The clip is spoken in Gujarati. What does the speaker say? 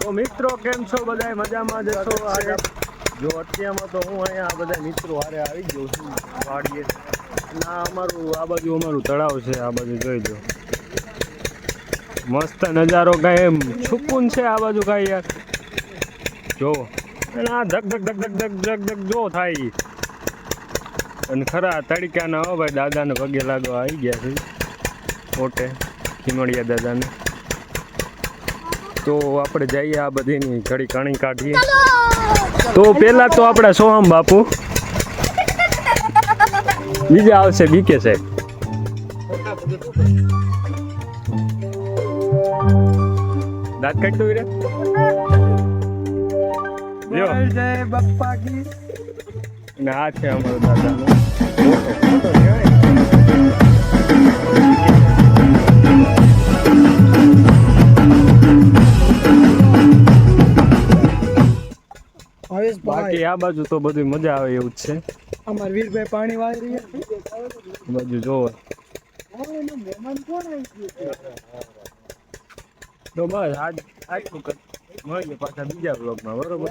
તો મિત્રો કેમ છો? બધા મજામાં જશો આજે જો અત્યારમાં તો હું અહીંયા આ બધા મિત્રો હારે આવી ગયો છું વાડીએ. ના અમારું આ બાજુ અમારું તળાવ છે આ બાજુ જોઈ જો મસ્ત નજારો કાંઈ એમ. સુકૂન છે આ બાજુ કાંઈ યાર. જો. આ ધક ધક ધક ધક ધક ધક ધક જો થાય. અને ખરા તડકાના હો ભાઈ દાદાને પગે લાગવા આવી ગયા છે. ઓટે ખીમડિયા દાદાને. તો આપણે જઈએ આ બધીની ઘડી કણી કાઢીએ. તો પેલા તો આપણા સોહમ બાપુ. બીજા આવશે બીકે સાહેબ. દાંત કાઢતો રે જય બાપા કી અને છે અમારો દાદાનો. બાકી આ બાજુ તો બધી મજા આવે એવું જ છે. અમાર વીરભાઈ પાણી વાળી રહ્યા બાજુ જોવો મહેમાન કોણ તો બસ આજ આજ કર મળીએ પાછા બીજા બ્લોગમાં બરોબર?